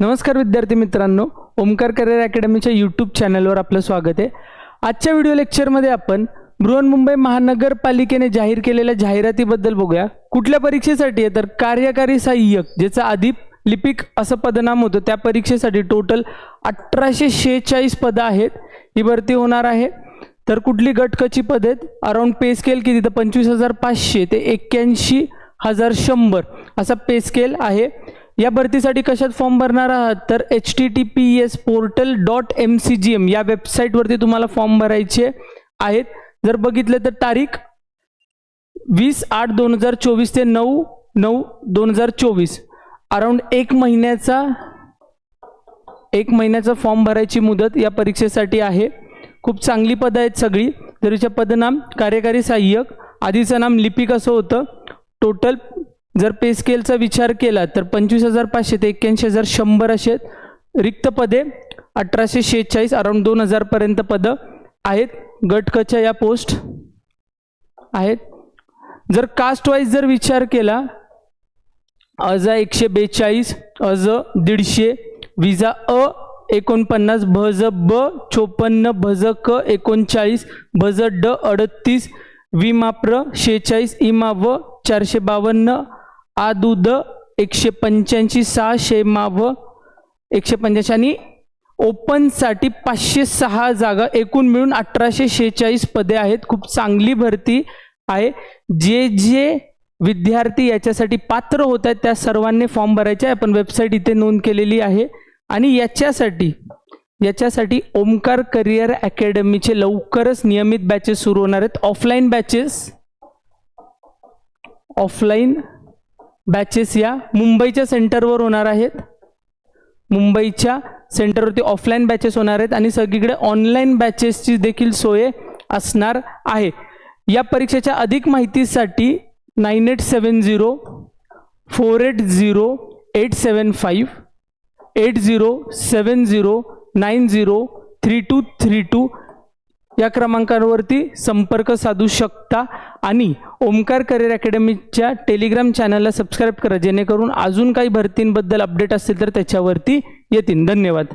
नमस्कार विद्यार्थी मित्रांनो ओमकार करिअर अकॅडमीच्या यूट्यूब चॅनलवर आपलं स्वागत आहे. आजच्या व्हिडिओ लेक्चरमध्ये आपण बृहन्मुंबई महानगरपालिकेने जाहीर केलेल्या जाहिरातीबद्दल बघूया. कुठल्या परीक्षेसाठी आहे? तर कार्यकारी सहाय्यक ज्याचं आधी लिपिक असं पदनाम होतं त्या परीक्षेसाठी टोटल अठराशे शेहेचाळीस पदं आहेत. ही भरती होणार आहे. तर कुठली गटकची पद आहेत? अराउंड पे स्केल किती? तर पंचवीस हजार पाचशे ते एक्क्याऐंशी हजार शंभर असा पे स्केल आहे. या भरतीसाठी कशात फॉर्म भरणार आहात? तर H T T P S portal dot M C G M या वेबसाईटवरती तुम्हाला फॉर्म भरायचे आहेत. जर बघितलं तर तारीख वीस आठ दोन हजार चोवीस ते नऊ नऊ दोन हजार चोवीस. अराउंड एक महिन्याचा एक महिन्याचा फॉर्म भरायची मुदत या परीक्षेसाठी आहे. खूप चांगली पदं आहेत सगळी. जरीच्या पदनाम कार्यकारी सहाय्यक आधीचं नाम लिपिक असं होतं. टोटल जर पे स्केलचा विचार केला तर पंचवीस हजार पाचशे ते एक्क्याऐंशी हजार शंभर असे रिक्त पदे अठराशे शेहेचाळीस अराउंड दोन हजारपर्यंत पदं आहेत. गटकच्या या पोस्ट आहेत. जर कास्ट वाईज जर विचार केला अजा एकशे बेचाळीस अज दीडशे विजा अ एकोणपन्नास भज ब चोपन्न भज क एकोणचाळीस भज ड अडतीस विमाप्र शेहेचाळीस इमा व चारशे बावन्न आदुद एकशे पंच्याऐंशी सहा शेमा एकशे पंच्याऐंशी आणि ओपनसाठी पाचशे सहा जागा एकूण मिळून अठराशे शेहेचाळीस पदे आहेत. खूप चांगली भरती आहे. जे जे विद्यार्थी याच्यासाठी पात्र होत आहेत त्या सर्वांनी फॉर्म भरायचे आहे. आपण वेबसाईट इथे नोंद केलेली आहे. आणि याच्यासाठी याच्यासाठी ओमकार करिअर अकॅडमीचे लवकरच नियमित बॅचेस सुरू होणार आहेत. ऑफलाईन बॅचेस ऑफलाईन बॅचेस या मुंबईच्या सेंटरवर होणार आहेत. मुंबईच्या सेंटरवरती ऑफलाईन बॅचेस होणार आहेत आणि सगळीकडे ऑनलाईन बॅचेसची देखील सोय असणार आहे. या परीक्षेच्या अधिक माहितीसाठी nine eight seven zero four eight zero eight seven five eight zero seven zero nine zero three two three two या क्रमांकावरती संपर्क साधू शकता आणि ओमकार करिअर अकॅडमीच्या टेलिग्राम चॅनलला सबस्क्राईब करा जेणेकरून अजून काही भरतींबद्दल अपडेट असतील तर त्याच्यावरती येतील. धन्यवाद.